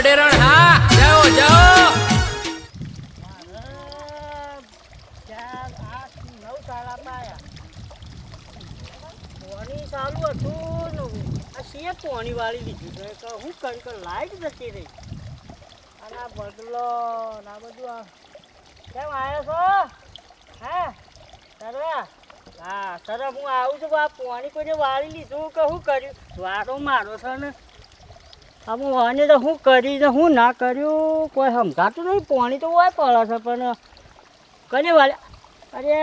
અડેરણ, હા, જાઓ જાઓ. ચાલુ હતું આ શિયે પોણી વાળી લીધું છે. કે હું કરી લાઈટ જતી રહી. અને આ બદલો આ બધું કેમ આવ્યો છો? હે? સરવા? હા સર હું આવું છું આ પોણી કોઈને વાળી લીધું કે શું કર્યું? વારો મારો છે ને. આમ વાને તો હું કરી ને હું ના કર્યું, કોઈ સમજાતું નહીં, પોણી તો હોય પડે છે, પણ કને વાળે અરે,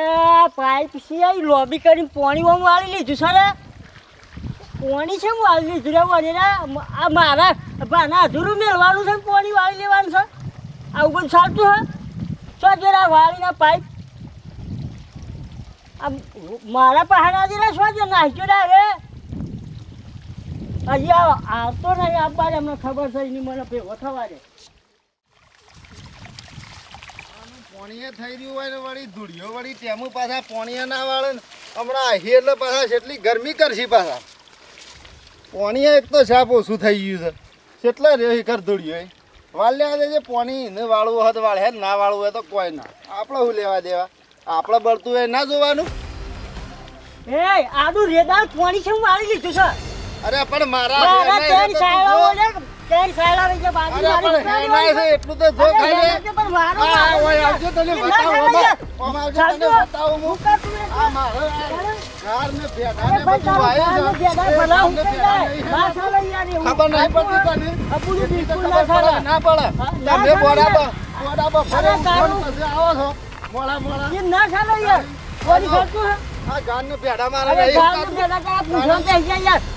પાઇપ સિવાય લોબી કરીને પાણી હું વાળી લીધું ને? પોણી છે, વાળી લીધું રે, વળી આ મારા બાના અધૂરું મેળવાનું છે પોણી વાળી લેવાનું છે? આવું બધું ચાલતું છે છો જરા વાળીના પાઇપ? આ મારા પહાડા જરા છો જે નાખ્યો રે આ- આવતો નહીં આપવા અમને ખબર છે એની મને ભેગો થવા દે. પોણીએ થઈ રહ્યું હોય ને વળી ધૂળિયો વળી ટેમું પાછા પોણીએ ના વાળે ને હમણાં અહીં એટલે પાછા જેટલી ગરમી કરશે પાછા. પોણીએ એક તો સાપ ઓછું થઈ ગયું છે. કેટલા રહ્યો કર ધૂળિયો વાલ્યા દે છે પોણી ને વાળવું હોય તો વાળે ના વાળવું હોય તો કોઈ ના. આપણે શું લેવા દેવા? આપણે બળતું હોય ના જોવાનું? એ આડું રેદાર પોણી છે હું વાળી લીધું છે. અરે પણ મારા મારા ત્રણ જો. ને ત્રણ સાયલા વચ્ચે બાજુ મારી પણ ઉપાડી છે. એટલું તો જો ખાઈ લે. પણ મારો. આ, ઓય આવજો તને બતાવો. આમ આવજો તને બતાવો હું. આ મારો યાર ને ભેગા ને બધું તારો છે. ભલા હું. નહીં. ના ચાલે ખબર નહીં પડતી તને? અપુનું બિલકુલ ના. કે ના પડે. તમે બોડા બોડાબા બોડા બોડાબા ફરે ફોન પછી આવો છો. મોળા મોળા. ના ખાલો યાર. કોની ખાતું ભેડા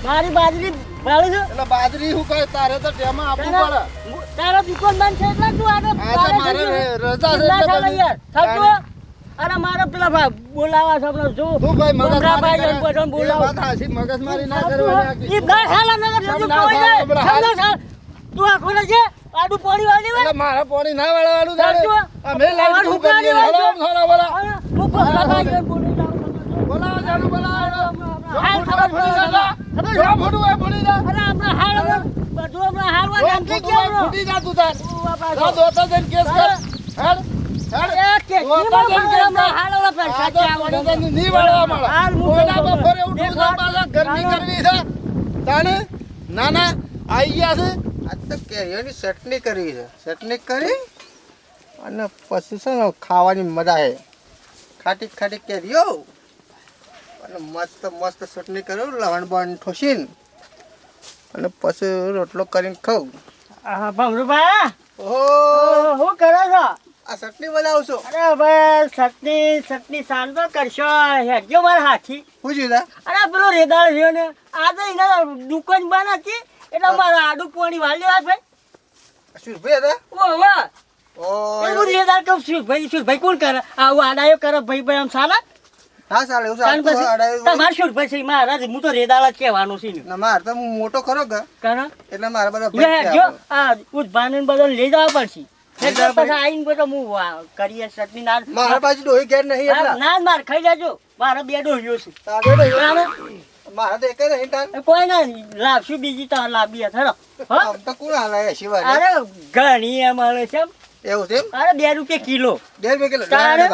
મારે બાજરી વાળી છે એટલે બાજરી શું કહે તારે તો ટેમાં આપવું પડે તારા દુકાન બંધ છે એટલે તું આને આ તો તારે મારે રજા છે. યાર થતું અરે મારા પેલા બોલાવા છે આપણે જો તું ભાઈ એમ. બોલાવો. વાત ના કરવાની ઈ ખાલા નગર કોઈ જાય. ખાલા? તું આ ને છે આડું પાણી વાળી એટલે મારે પાણી ના વાળવાનું. અમે. થોડા બોલા. હું બોલી જાઉં બોલાવો, હાલ ખબર ફૂટી જા. ખબર જો ફૂટું હોય ફૂટી જા. અરે હમણાં હાલ બધું હમણાં હાલવા જો જામ થઈ ફૂટું હોય ગયું ફૂટી જા તું તાર. તું આ બાજુ. જા દોતા જઈને કેસ કર. હેડ, હેડ. એ કે દોતા જઈને કેસ કર. હાલ હમણાં પણ સાચે આવવાનું. પાણી વાળવા મળે. હાલ હું કોઈના કહું બપોરે છું. ઉઠવું દેખો. છે, પાછા ગરમી કરવી છે. તાણે? ના ના આઈ ગયા છે આજ તો કેરીઓની ચટણી કરવી છે ચટણી કરી અને પછી છે ને ખાવાની મજા છે ખાટી ખાટી કેરીઓ અને મસ્ત મસ્ત ચટણી કરું લવણ બવણ ઠોસીને. અને પછી રોટલો કરીને ખાઉં. હા ભમરુભા ઓહો! શું કરો છો? આ ચટણી બનાવશો? અરે ભાઈ ચટણી ચટણી સાંજો કરશો. હેડજો મારા હાથી. શું જોયું અરે પેલો રેદાળ રહ્યો ને આ તો એના દુકાન બંધ હતી એટલે મારા આડું પાણી વાળી લેવા ભાઈ શું ભાઈ હતા? ઓ વાહ ઓ એવું રેદાળ કહું છું ભાઈ શું ભાઈ કોણ કરે? આવું આડાયો કરે ભાઈ ભાઈ આમ સારા હા ચાલે એવું કારણ ચાલતું પછી હોય, અડાયું હોય. તમારે શું ભાઈ છે હું તો રેદાળ જ કહેવાનું છે ને મારે તો હું મોટો ખરો કે એટલે મારે બધા જો આ ઉદભાન બધો લઈ જવા પડશે. લઈ એટલે જવા પછી આવીને બધો હું વા- કરીએ ચટણી ના મારા બાજુ ડોહી ઘેર નહીં ના માર ખાઈ લેજો. મારા બે ડોહીઓ છે. તારે ડોહી તારે? મારા તો એકે નહીં તાર કોઈ ના લાવશું બીજી તો લાવીએ થરો હો? આમ તો કોણ અરે ઘણી અમારે છે એવું છે અરે બે રૂપિયા કિલો. બે બે કિલો. તારે?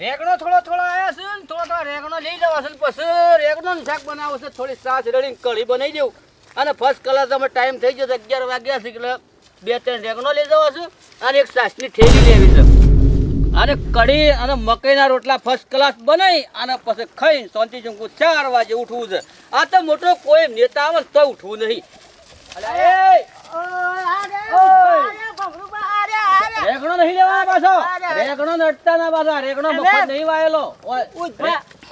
રેગણો થોડો થોડો આવ્યા છે ને થોડો થોડો રેગણો લઈ જવા છે ને પછી રેગણો શાક બનાવો છે થોડી સાસ રડીને કઢી બનાવી દેવું. અને ફર્સ્ટ ક્લાસ અમે ટાઈમ થઈ જશે અગિયાર વાગ્યા છે એટલે બે ત્રણ રેગણો લઈ જવા છે અને એક સાસની થેલી લેવી છે. અને કઢી અને મકઈના રોટલા ફર્સ્ટ ક્લાસ બનાવી અને પછી ખાઈ શાંતિ ચંકુ ચાર વાગે ઉઠવું છે. આ તો મોટો કોઈ નેતા આવે તો ઉઠવું નહીં. અલા એ રેગણો નહીં લેવાના પાછો. રેકણો નડતા ના પાછા. રેકણો મફત નહીં વાયેલો.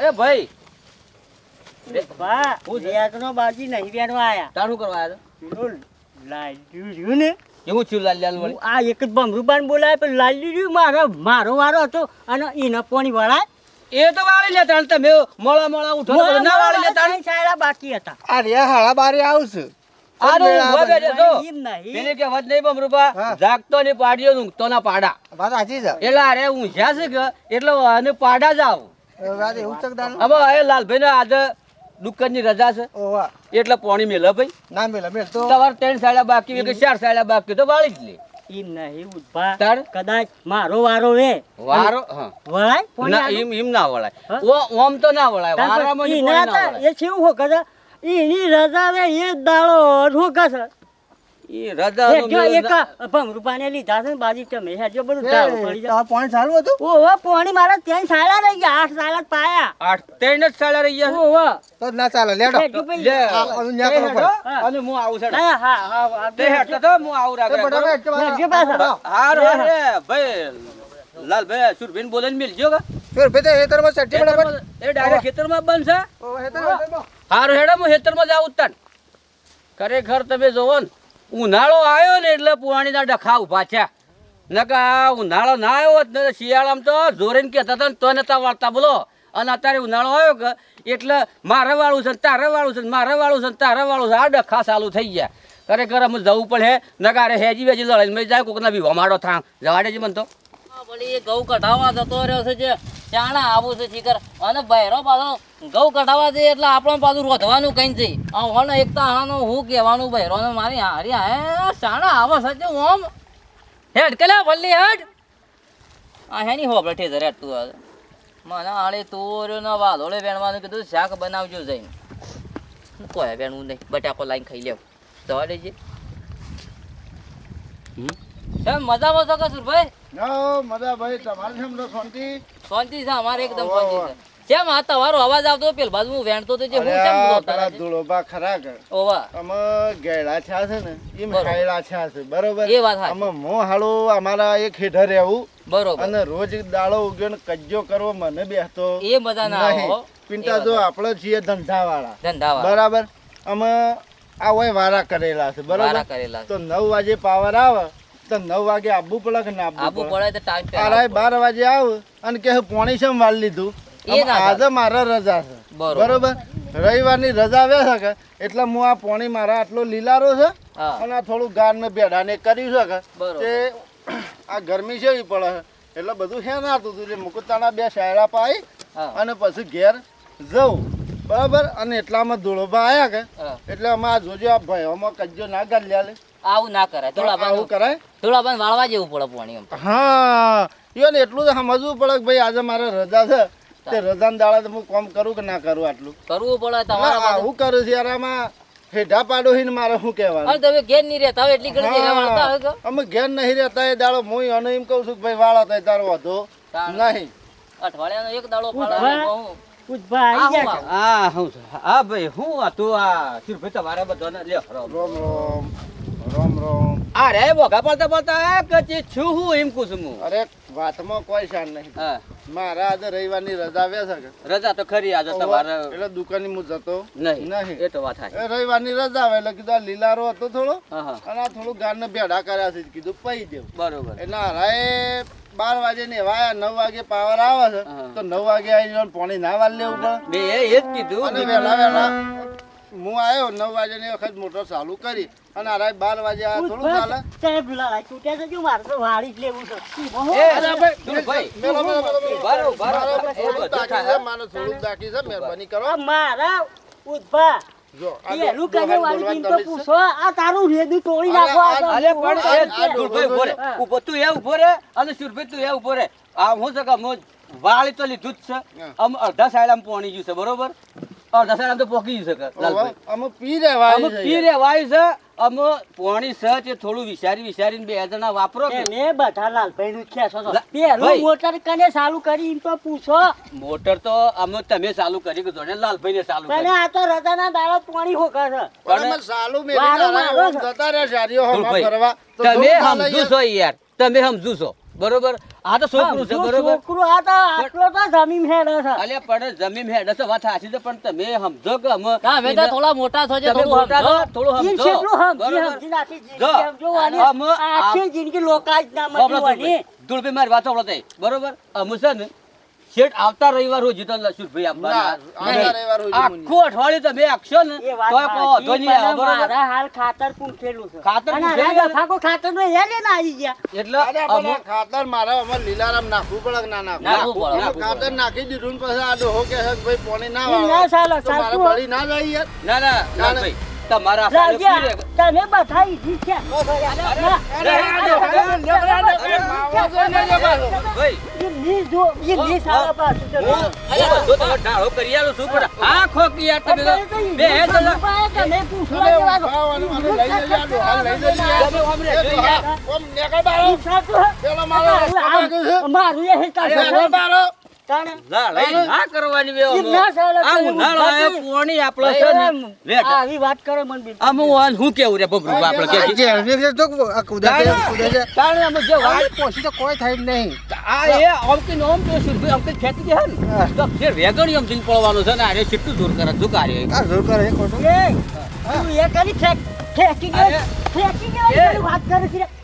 એ ભાઈ. બા હું છે? રેકનો બાજી નહીં બેનવા આયા. તારું કરવા આવ્યો લાલ્યું ને? એવું થયું લાલ લાલ હું આ એક જ ભમરૂબાન બોલાય પણ લાલ્યું મારો મારો વારો હતો અને એને પોણી વળાય એ તો વાળી લેતા તમે મોળા મોળા ઉઠો ના વાળી લેતા બાકી હતા. આ રહ્યા હાડા બારે આવશે. છો. પેલી કે વાત નહીં બમરૂપા હા. જાગતો ને પાડ્યો ઊંઘતો ના પાડા. વાત સાચી છે. એટલે અરે ઊંઝ્યા છે કે એટલે અને પાડા જ આવ. એ વાત એવું છે કે દાનું? હવે એ લાલભાઈ ને આજે દુકાનની રજા છે. એટલે પોણી મેલે ભાઈ. ના મેલા મેલ તો. તમારે ત્રણ સાડા બાકી કે ચાર સાડા બાકી તો વાળી જ લે. એમ નહીં ઊભા. કદાચ મારો વારો વે. વારો વળાય ના? એમ એમ ના વળાય. ઓમ તો ના વળાય. વારામાં એ હો કદાચ એની રજા વે એ દાડો ઢોકા છે હેડજો મેળ એક ભમરૂપાને લીધા છે બાજી તમે હેડજો બધું ઢાળું પડી જાય. તાર પાણી ચાલુ હતું? ઓહો પાણી મારા ત્યાં સાલા રહી ગયા આઠ સાલા પાયા. આઠ ત્રણ જ સાલા રહી ગયા ઓહો તો ના ચાલે લેડો. લે આ ન્યા કરવું પડે. અને હું આવું છે. હા હા તે હેડતો તો હું આવું રાખ. એ. હાર હાર. એ ભાઈ લાલભાઈ સુરભીન બોલે મિલજો કા? ફેર ભેતે હેતરમાં સેટી બરાબર એ ડાયરેક્ટ ખેતરમાં બનશે ઓ હેતર હેતરમાં હારું હેડે, હું ખેતરમાં જાઉં તાન. ખરેખર તમે જોવો ને, ઉનાળો આવ્યો ને એટલે પુરાણીના ડખા ઊભા છે નકા ઉનાળો ના આવ્યો હોત ને શિયાળામાં તો જોરીને કહેતા હતા ને તો નતા વાળતા, બોલો. અને અત્યારે ઉનાળો આવ્યો કે એટલે મારે વાળું છે તારે વાળું છે મારે વાળું છે તારે વાળું છે. આ ડખા ચાલુ થઈ ગયા. ખરેખર અમે જવું પડે. નકારે હેજી વેજી લડાઈ મેં જાય, કોકના બી વમાડો થાં જવાડે છે મને તો. ભલે એ ઘઉં કઢાવવા જતો રહ્યો છે જે. ચાણા આવું છે ચીકર અને બહેરો પાછો ઘઉં કઢાવવા જઈએ એટલે આપણે પાછું રોધવાનું કઈ આ હોને એકતા હાનું હું કહેવાનું બહેરો ને મારી હારી હે, ચાણા આવો છે જે ઓમ. હેડ કેલા વલ્લી, હેડ. આ હેની હોબળે ઠેઝર હેડ તું હવે. મને આળે તોર્યો ને વાદોળે વેણવાનું કીધું, શાક બનાવજો જઈને. કોઈ વેણવું નહીં. બટાકો લાઈને ખાઈ લેવ. દવા દેજે. કેમ મજામાં છો કસુરભાઈ ના મજા ભાઈ તમારે છે શાંતિ. શાંતિ છે અમારે એકદમ શાંતિ છે. કેમ આ તમારો અવાજ આવતો પેલ બાજુ હું વેણતો તો જે હું કેમ બોલતા ધૂળોબા ખરા કે ઓવા અમે ગેડા છા છે ને એમ બરોબર. છા છે બરોબર? એ વાત અમે મો હાળો અમારા એક હેઠળ રહેવું. બરોબર. અને રોજ દાળો ઉગ્યો ને કજ્જો કરવો મને બેહતો. એ મજા ના આવે. પિંટા જો આપણે છીએ ધંધા વાળા ધંધાવા બરાબર? અમે આ હોય વારા કરેલા છે બરાબર? કરેલા તો નવ વાગે પાવર આવે તો નવ વાગે આવવું પડે કે ના આબુ આવવું પડે? પડે તો ટાઈમ પે તારાય બાર વાગે આવ અને કે પોણી શેમ વાળ લીધું. એ આજે મારા રજા છે. બરોબર. રવિવારની રજા આવે છે કે? એટલે હું આ પોણી મારા આટલો લીલારો છે અને થોડું ગાર ને બેડા ને કર્યું છે કે? તે આ ગરમી છે ઈ પડે છે. એટલે બધું છે ના હતું. એટલે મુકુતાના બે શાયરા પાઈ અને પછી ઘેર જવું બરાબર? અને એટલામાં ધોળોભા આવ્યા કે? એટલે અમે આ જોજો આ ભયોમાં કજો ના ગાલ્યા લે આવું ના કરાય. થોડા આવું કરાય? થોડા વાળવા જેવું પડે પાણી એમ. હા. યો ને એટલું તો સમજવું પડે કે ભાઈ આજે મારે રજા છે. તે રજાના દાડા તો હું કામ કરું કે ના કરું આટલું? કરવું પડે તમારા આવું કરું છે યાર આમાં હેઠા પાડો હિન મારે શું કહેવાનું? કહેવાનું તમે ઘેર નહીં રહેતા એટલી ઘેર વાળતા હોય અમે ઘેર નહીં રહેતા એ દાડો હું અને એમ કહું છું કે ભાઈ વાળા થાય તારો વધો. નહીં. અઠવાડિયાનો એક દાડો હું? હા હું હા ભાઈ હું હતું આ સુરભી તમારે બધાને લે. રોમ રોમ રોમ રોમ. આ ભોગા પડતા પડતા કચી છું હું એમ હું. અરે વાતમાં કોઈ શાન નહીં. હા. મારા આજે રવિવારની રજા આવે છે રજા તો ખરી આજે તમારે એટલે દુકાને હું જતો નહીં નહીં. એ તો વાત થાય રવિવારની રજા આવે એટલે કીધું આ લીલારો હતો થોડો અને આ થોડું ગારને ભેડા કર્યા છે કીધું પઈ દેવ. બરોબર. એટલે હરાએ બાર વાગે ને વાયા નવ વાગે પાવર આવે છે તો નવ વાગે આવીને પાણી ના વાળ લેવું પડે. બે એ જ કીધું. અને વહેલા વહેલા હું આવ્યો નવ વાગે ની વખત મોટર ચાલુ કરી. અને હરાએ બાર વાગે આ થોડું ચાલે. સાહેબ લડાઈ છૂટ્યા છે જો મારે તો વાળી જ લેવું છે? એ અરે ભાઈ, દૂરભાઈ. મેલો, મેલો, બારો. મારે એ બધું થાય. છે, મારે થોડુંક બાકી છે મહેરબાની કરો. મારા દોહાન વાળી તો લીધું જ છે. અરે તો. તું તું કે તો લીધું છે. આમ અડધા પોણી ગયું છે બરોબર? સાયડામાં તો પોકી છે લાલભાઈ હવે અમે પી રહેવા અમે છે પી યાર. રેવાય છે અમે પોણી છે તે થોડું વિચારી વિચારીને બે જણા વાપરો કે તમે બધા લાલભાઈનું જ ખેંચો છો. લા- પેલું. મોટર કને ચાલુ કરી એમ તો પૂછો મોટર તો અમે તમે ચાલુ કરી કીધું ને લાલભાઈ ને ચાલુ કરી આ તો રજાના દાડા પાણી હોકા છે પણ હરાએ મારો છે. જતા રહ્યા શારીઓ હમણાં ધૂળભાઈ, ફરવા. તો તમે ચાલે સમજુ. છો યાર તમે સમજુ છો બરોબર? આ તો છોકરું છે બરોબર? છોકરું આ તો આટલો તો જમીન હેડે છે. અલે પણ જમીન હેડ છે વાત સાચી છે પણ તમે સમજો કે અમે ના, અમે તો થોડા મોટા થજો તમે થોડું મોટા સમજો. છો, થોડું સમજો. કેટલું સમજી બરોબર? સમજીને આખી જિંદગી જો, એમ જોવાની. આખી જિંદગી લોકા ના મળી ધૂળભાઈ. ધૂળભાઈ મારી વાત બરોબર? અમે છે ને શેઠ આવતા રવિવાર રોજ તો લસુભાઈ આપવાના. આખું અઠવાડિયું તમે આખશો ને તો વાંધો નહીં આવે, મારા હાલ ખાતર પૂંખેલું છે. ખાતર? ફાકો ખાતર નો હે લઈને આવી ગયા. એટલે અમુક ખાતર મારા અમાર લીલારામ નાખવું પડે કે ના નાખવું? પડે, ખાતર નાખી દીધું ને પછી આ ડોહો કે છે ભાઈ પોણી ના એ ના ચાલે. બળી ના જાય યાર. ના ના ના ના, ભાઈ તમારા. તમે બધા ઈજી છે. મારો પડવાનું છે ને આરે કેટલું દૂર કરે શું કાર્ય આ જોર કરે ખોટું. ફેંક. ફેંકી વાત કરે છે.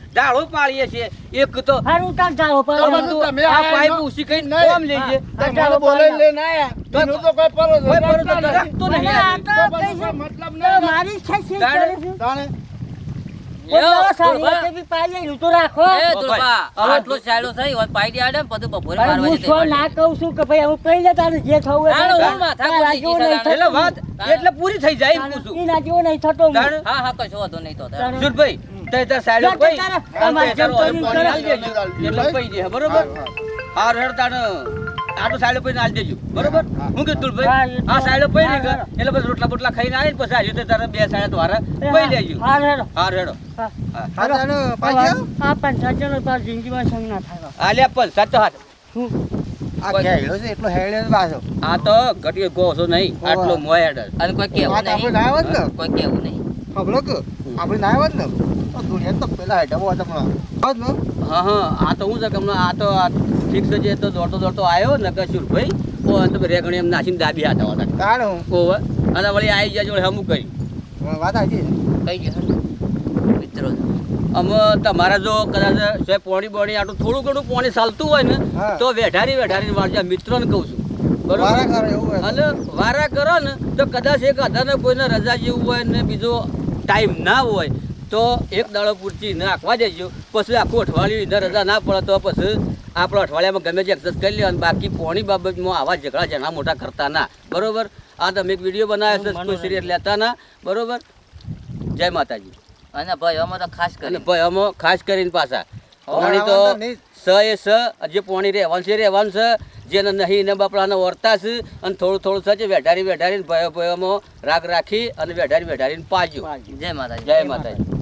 ડાળો પાળીએ છીએ. એક તો હારું કાક જાઓ પાળો તમે આ પાઇપ ઉસી કઈ કોમ લેજે તમારે બોલે લે ના બીજું તો કોઈ પરો કોઈ પરો તો રાખતો નહીં. આ તો તો કઈ મતલબ તો મારી છે છે તાણે. તો ને. ના તે. એટલે થતું. વાત એટલે પૂરી થઈ જાય હા હા કશો વાંધો નહીં તો. તે તાર સાઈડ કોઈ. તારા, આમ અમારે તે તારો જેમ એટલે પઈ દે બરોબર? હાર હેડ આટો સાઈડ પઈને આલી દેજો. બરોબર? હું કીધું તુલભાઈ હા, આ સાઈડ પઈ ને એટલે રોટલા બોટલા ખાઈને આવીને પછી આજે તો તારે બે સાઈડ દ્વારા પઈ લેજો. હેડો. હાર હેડો. હા. હા. હા તાને પાછી આવ. આ તાર જિંદગીમાં સંગ ના થાય. આલ્યા પણ સાચો હાથ. શું? આ ઘેડો છે એટલો હેડે પાછો. આ તો ઘટીએ ગોસો નહીં આટલો મોય હેડ અને કોઈ કેવું નહીં. ને. કોઈ કેવું નહીં. ખબરો કે આપણે ના આવત ને. દુનિયા તો પેલા હેડમાં હતા પણ હા હા. આ તો હું છે કે હમણાં આ તો આ ફિક્સ છે તો દોડતો દોડતો આવ્યો ને કે સુરભાઈ ઓ તમે એમ નાસીને દાબી હતા હું? અને વળી આવી જાય જોડે હમું કરી. વાત સાચી કઈ ગયો મિત્રો. અમે તમારા જો કદાચ છે પોણી બોણી આટલું થોડું ઘણું પોણી ચાલતું હોય ને તો વેઢારી વેઢારી વાળજા. મિત્રોને કહું છું. બરોબર? વારા કરે એવું હોય અને વારા કરો ને તો કદાચ એક અધાને કોઈને રજા જેવું હોય ને બીજો ટાઈમ ના હોય તો એક દાડો પૂરતી નાખવા જઈશું પછી આખું અઠવાડિયું ઇધર રજા ના પડે તો પછી આપણે અઠવાડિયામાં ગમે તે એક્સરસાઇઝ કરી લેવાનું. બાકી પોણી બાબતમાં આવા ઝઘડા જણા મોટા કરતા ના. બરોબર? આ તમે એક વીડિયો બનાવ્યો છે કોઈ સિરિયસ લેતા ના. બરોબર? જય માતાજી. અને ભાઈ અમે તો ખાસ કરીને. કરી ભાઈ અમે ખાસ કરીને પાછા. પોણી તો સ એ સ જે પોણી રહેવાનું છે રહેવાનું છે. જેને નહીં એને બાપડાને વર્તા છે. અને થોડું થોડું થશે વેઢારી વેઢારીને ભયો ભયોમાં રાગ રાખી અને વેઢારી વેઢારીને પાજો જય માતાજી. જય માતાજી.